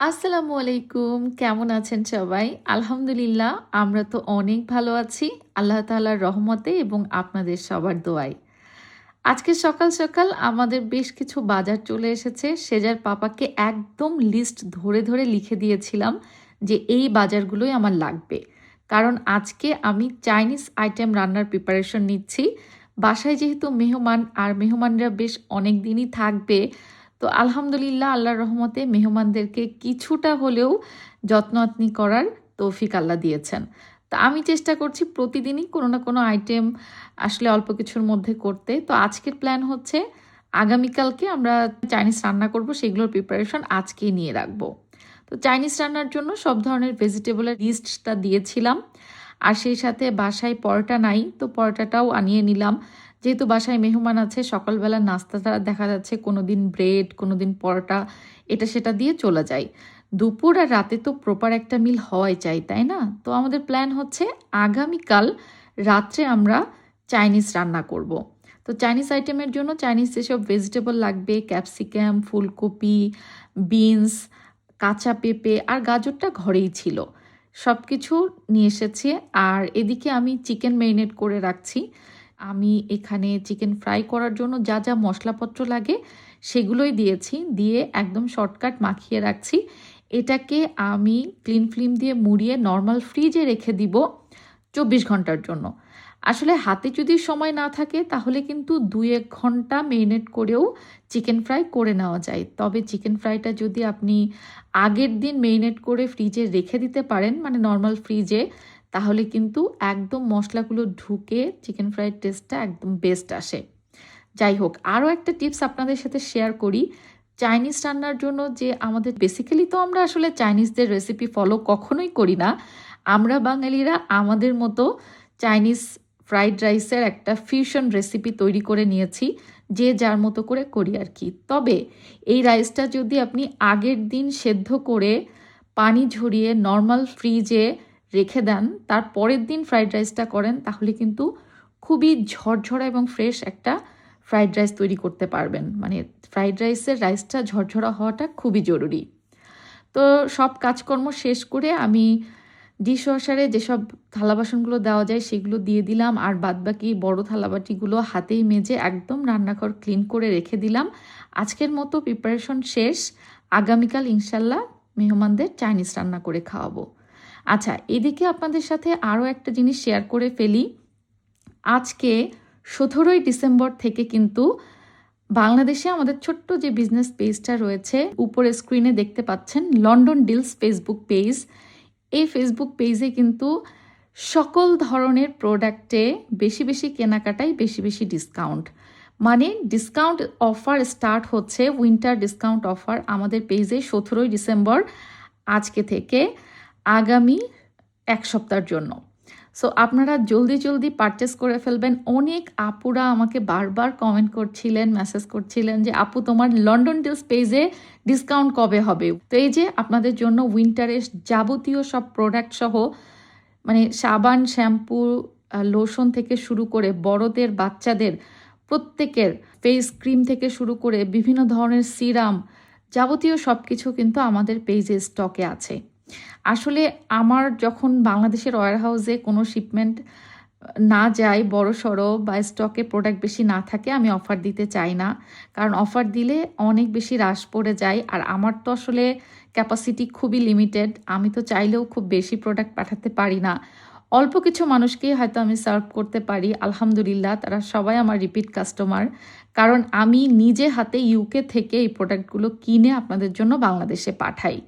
আসসালামু আলাইকুম। কেমন আছেন সবাই? আলহামদুলিল্লাহ, আমরা তো অনেক ভালো আছি। আল্লাহ তাআলার রহমতে এবং আপনাদের সবার দোয়ায়। আজকে সকাল সকাল আমাদের বেশ কিছু বাজার চলে এসেছে। সেজার পাপাকে একদম লিস্ট ধরে ধরে লিখে দিয়েছিলাম যে এই বাজারগুলোই আমার লাগবে। কারণ আজকে আমি চাইনিজ আইটেম রান্নার প্রিপারেশন নিচ্ছি। বাসায় যেহেতু মেহমান, আর মেহমানরা বেশ অনেক দিনই থাকবে তো আলহামদুলিল্লাহ, আল্লাহর রহমতে মেহমানদেরকে কিছুটা হলেও যত্ন আত্নি করার তৌফিক আল্লাহ দিয়েছেন। তা আমি চেষ্টা করছি প্রতিদিনই কোনো না কোনো আইটেম আসলে অল্প কিছুর মধ্যে করতে। তো আজকের প্ল্যান হচ্ছে, আগামীকালকে আমরা চাইনিজ রান্না করব, সেগুলোর প্রিপারেশন আজকেই নিয়ে রাখব। তো চাইনিজ রান্নার জন্য সব ধরনের ভেজিটেবলের লিস্টটা দিয়েছিলাম। আর সেই সাথে বাসায় পরোটা নাই, তো পরোটাটাও আনিয়ে নিলাম। যেহেতু বাসায় মেহমান আছে, সকালবেলা নাস্তাটা দেখা যাচ্ছে কোনো দিন ব্রেড কোনো দিন পরোটা, এটা সেটা দিয়ে চলে যায়। দুপুর আর রাতে তো প্রপার একটা মিল হওয়াই চাই, তাই না? তো আমাদের প্ল্যান হচ্ছে আগামীকাল রাত্রে আমরা চাইনিজ রান্না করব। তো চাইনিজ আইটেমের জন্য চাইনিজ যেসব ভেজিটেবল লাগবে ক্যাপসিকাম ফুলকপি বিনস কাঁচা পেঁপে আর গাজরটা ঘরেই ছিল। সব কিছু নিয়ে এসেছি। আর এদিকে আমি চিকেন ম্যারিনেট করে রাখছি। আমি এখানে চিকেন ফ্রাই করার জন্য যা যা মশলাপত্র লাগে সেগুলোই দিয়েছি, দিয়ে একদম শর্টকাট মাখিয়ে রাখছি। এটাকে আমি ক্লিন ফিল্ম দিয়ে মুড়িয়ে নর্মাল ফ্রিজে রেখে দিব চব্বিশ ঘণ্টার জন্য। আসলে হাতে যদি সময় না থাকে তাহলে কিন্তু দুই এক ঘণ্টা মেরিনেট করেও চিকেন ফ্রাই করে নেওয়া যায়। তবে চিকেন ফ্রাইটা যদি আপনি আগের দিন মেরিনেট করে ফ্রিজে রেখে দিতে পারেন মানে নর্মাল ফ্রিজে তাহলে কিন্তু একদম মশলাগুলো ঢুকে চিকেন ফ্রাইড টেস্টটা একদম বেস্ট আসে। যাই হোক, আরও একটা টিপস আপনাদের সাথে শেয়ার করি। চাইনিজ রান্নার জন্য যে আমাদের বেসিক্যালি তো আমরা আসলে চাইনিজদের রেসিপি ফলো কখনোই করি না। আমরা বাঙালিরা আমাদের মতো চাইনিজ ফ্রাইড রাইসের একটা ফিউশন রেসিপি তৈরি করে নিয়েছি, যে যার মতো করে করি আর কি। তবে এই রাইসটা যদি আপনি আগের দিন সেদ্ধ করে পানি ঝরিয়ে নর্মাল ফ্রিজে রেখে দেন, তার পরের দিন ফ্রাইড রাইসটা করেন, তাহলে কিন্তু খুবই ঝরঝরা এবং ফ্রেশ একটা ফ্রাইড রাইস তৈরি করতে পারবেন। মানে ফ্রাইড রাইসের রাইসটা ঝরঝরা হওয়াটা খুবই জরুরি। তো সব কাজকর্ম শেষ করে আমি ডিশ ওয়াশারে যেসব থালা বাসনগুলো দেওয়া যায়, সেগুলো দিয়ে দিলাম। আর বাদবাকি বড় থালাবাটিগুলো হাতেই মেজে একদম রান্নাঘর ক্লিন করে রেখে দিলাম। আজকের মতো প্রিপারেশন শেষ। আগামীকাল ইনশাল্লাহ মেহমানদের চাইনিজ রান্না করে খাওয়াবো। আচ্ছা এদিকে আপনাদের সাথে আরও একটা জিনিস শেয়ার করে ফেলি। আজকে সতেরোই ডিসেম্বর থেকে কিন্তু বাংলাদেশে আমাদের ছোট্ট যে বিজনেস পেজটা রয়েছে, উপরে স্ক্রিনে দেখতে পাচ্ছেন লন্ডন ডিলস ফেসবুক পেজ এই ফেসবুক পেজে কিন্তু সকল ধরনের প্রোডাক্টে বেশি বেশি কেনাকাটাই বেশি বেশি ডিসকাউন্ট মানে ডিসকাউন্ট অফার স্টার্ট হচ্ছে উইন্টার ডিসকাউন্ট অফার আমাদের পেজে সতেরোই ডিসেম্বর আজকে থেকে। আগামী এক সপ্তাহের জন্য। সো আপনারা জলদি জলদি পারচেস করে ফেলবেন। অনেক আপুরা আমাকে বারবার কমেন্ট করছিলেন মেসেজ করছিলেন যে, আপু, তোমার লন্ডন ডিলস পেজে ডিসকাউন্ট কবে হবে? তো এই যে, আপনাদের জন্য উইন্টারের যাবতীয় সব প্রোডাক্ট সহ মানে সাবান, শ্যাম্পু লোশন থেকে শুরু করে বড়দের, বাচ্চাদের, প্রত্যেকের ফেস ক্রিম থেকে শুরু করে বিভিন্ন ধরনের সিরাম যাবতীয় সব কিছু কিন্তু আমাদের পেজে স্টকে আছে। আসলে আমার যখন বাংলাদেশের ওয়ার হাউসে কোনো শিপমেন্ট না যায়, বড় সড়ো বা স্টকে প্রোডাক্ট বেশি না থাকে, আমি অফার দিতে চাই না। কারণ অফার দিলে অনেক বেশি হ্রাস পড়ে যায়। আর আমার তো আসলে ক্যাপাসিটি খুবই লিমিটেড আমি তো চাইলেও খুব বেশি প্রোডাক্ট পাঠাতে পারি না। অল্প কিছু মানুষকেই হয়তো আমি সার্ভ করতে পারি, আলহামদুলিল্লাহ, তারা সবাই আমার রিপিট কাস্টমার কারণ আমি নিজে হাতে ইউকে থেকে এই প্রোডাক্টগুলো কিনে আপনাদের জন্য বাংলাদেশে পাঠাই।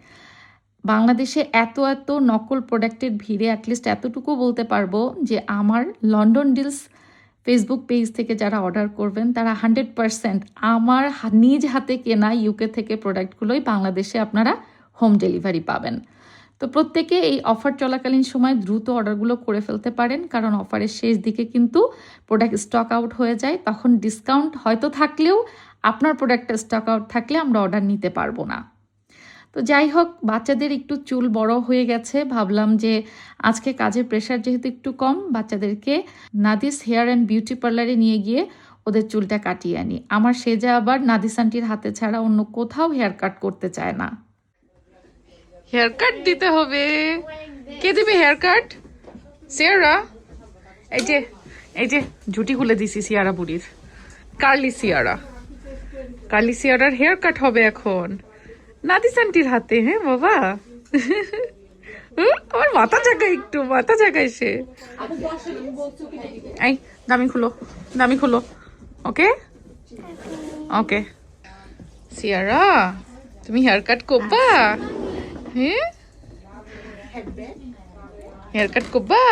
বাংলাদেশে এত এত নকল প্রোডাক্টের ভিড়ে অ্যাটলিস্ট এতটুকু বলতে পারব যে আমার লন্ডন ডিলস ফেসবুক পেজ থেকে যারা অর্ডার করবেন, তারা হান্ড্রেড পারসেন্ট আমার নিজ হাতে কেনা ইউকে থেকে প্রোডাক্টগুলোই বাংলাদেশে আপনারা হোম ডেলিভারি পাবেন। তো প্রত্যেকে এই অফার চলাকালীন সময় দ্রুত অর্ডারগুলো করে ফেলতে পারেন, কারণ অফারের শেষ দিকে কিন্তু প্রোডাক্ট স্টক আউট হয়ে যায়, তখন ডিসকাউন্ট হয়তো থাকলেও আপনার প্রোডাক্টটা স্টক আউট থাকলে আমরা অর্ডার নিতে পারব না। তো যাই হোক, বাচ্চাদের একটু চুল বড় হয়ে গেছে। ভাবলাম যে আজকে কাজের প্রেশার যেহেতু একটু কম, বাচ্চাদেরকে নাদিস হেয়ার অ্যান্ড বিউটি পার্লারে নিয়ে গিয়ে ওদের চুলটা কাটিয়ে আনি। আমার সেজা আবার নাদিস আন্টির হাতে ছাড়া অন্য কোথাও হেয়ার কাট করতে চায় না। হেয়ার কাট দিতে হবে। কে দিবে হেয়ার কাট সিয়ারা এই যে এই যে জুটি খুলে দিছি সিয়ারা বুড়ির। কার্লি সিয়ারা কার্লি সিয়ারার হেয়ার কাট হবে এখন। নাদিস আন্টির হাতে হ্যাঁ বাবা? আমার মাথা জাগায় একটু, মাথা জাগায় সে। এই, দামি খুলো দামি খুলো, ওকে? ওকে। সিয়ারা, তুমি হেয়ার কাট করবা? হ্যাঁ? হেয়ার কাট করবা?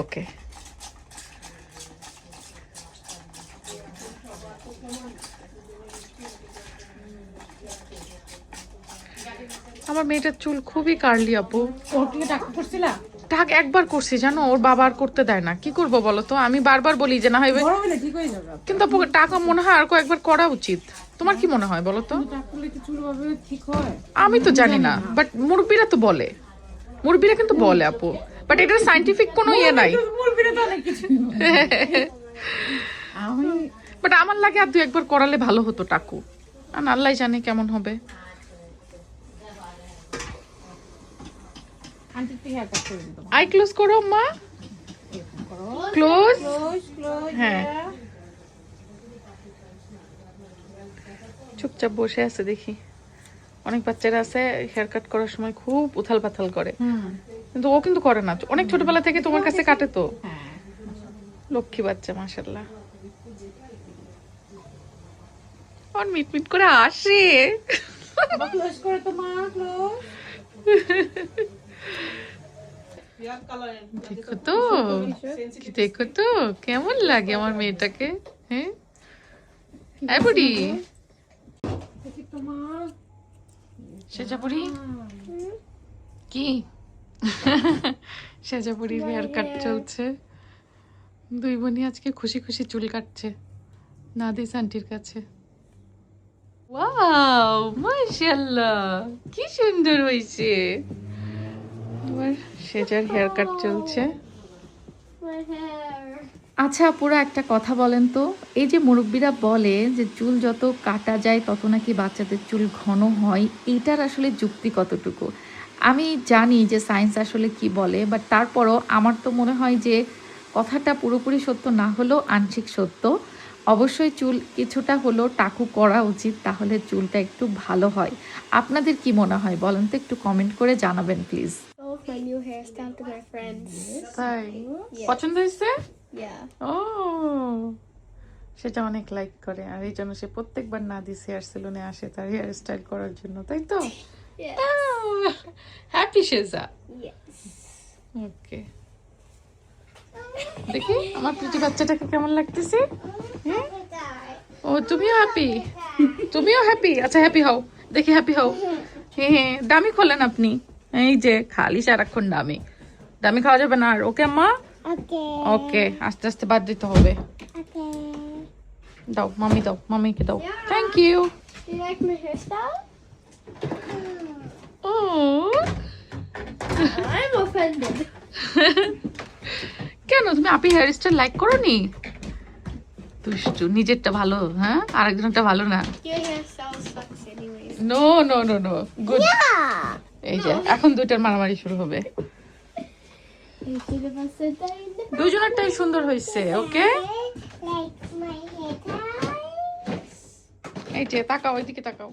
ওকে। আমার মেয়েটার চুল খুবই কার্লি আপু। ওর থেকে টাকা করছিলা? টাক একবার করছি জানো ওর বাবার করতে দেয় না। কি করব বলো তো? আমি বারবার বলি যে না হয় কিন্তু আপু টাকা মনে হয় আর কয়েকবার করা উচিত। তোমার কি মনে হয় বলো তো? আমি তো জানি না বাট মুরব্বীরা তো বলে। মুরব্বীরা কিন্তু বলে আপু। বাট এটার সাইন্টিফিক কোনো ইয়ে নাই। বাট আমার লাগে আর দু একবার করালে ভালো হতো টাকু। আর আল্লাহ জানে কেমন হবে। আই ক্লোজ করো মা। ক্লোজ। হ্যাঁ। চুপচাপ বসে আছে দেখি। অনেক বাচ্চারা আছে হেয়ার কাট করার সময় খুব উথাল পাথাল করে। কিন্তু ও কিন্তু করে না। অনেক ছোটবেলা থেকে তোমার কাছে কাটে তো। হ্যাঁ। লক্ষ্মী বাচ্চা মাশাল্লাহ আর মিট মিট করে আসে। ক্লোজ করে তো মা ক্লোজ দেখো তো দেখো তো কেমন লাগে আমার মেয়েটাকে হ্যাঁ? এই বুড়ি? তো মা। সেজা বুড়ি কি? সেজা বুড়ির হেয়ার কাট চলছে। দুই বোনই আজকে খুশি খুশি চুল কাটছে। নাদিস আন্টির কাছে। ওয়াও মাশাআল্লাহ, কি সুন্দর হয়েছে। এবার সেজার চলছে। আচ্ছা পুরো একটা কথা বলেন তো। এই যে মুরব্বীরা বলে যে চুল যত কাটা যায়, তত নাকি বাচ্চাদের চুল ঘন হয় এটার আসলে যুক্তি কতটুকু? আমি জানি যে সায়েন্স আসলে কি বলে বাট তারপরও আমার তো মনে হয় যে কথাটা পুরোপুরি সত্য না হলেও আংশিক সত্য। অবশ্যই চুল কিছুটা হলেও টাকু করা উচিত তাহলে চুলটা একটু ভালো হয়। আপনাদের কি মনে হয়? বলেন তো একটু কমেন্ট করে জানাবেন please Both my new hairstyle to my friends. তাই? পছন্দ হয়েছে? Yeah. ও সেটা অনেক লাইক করে আর এই জন্য সে প্রত্যেকবার না নাদিস হেয়ার সেলুনে আসে তার হেয়ার স্টাইল করার জন্য তাই তো? হ্যাপি সেজা। Yes. ওকে দেখি আমার প্রীতি বাচ্চাটাকে কেমন লাগতেছে? হ্যাঁ? ও তুমিও হ্যাপি তুমিও হ্যাপি আচ্ছা হ্যাপি হও। দেখি হ্যাপি হও। হ্যাঁ হ্যাঁ দামি খোলেন আপনি। এই যে খালি সারাক্ষণ দামি। দামি খাওয়া যাবে না আর ওকে মা ওকে। আস্তে আস্তে বাদ দিতে হবে। দাও মামি দাও মামিকে দাও। Thank you I'm offended. কেন? তুমি আপি হেয়ার স্টাইল লাইক করো নি দুষ্টু নিজেরটা ভালো হ্যাঁ? আরেকজনটা ভালো না. No no no no good এই যে এখন দুইটার মারামারি শুরু হবে। দুজনেরটাই সুন্দর হয়েছে ওকে. এই যে তাকাও ওইদিকে তাকাও।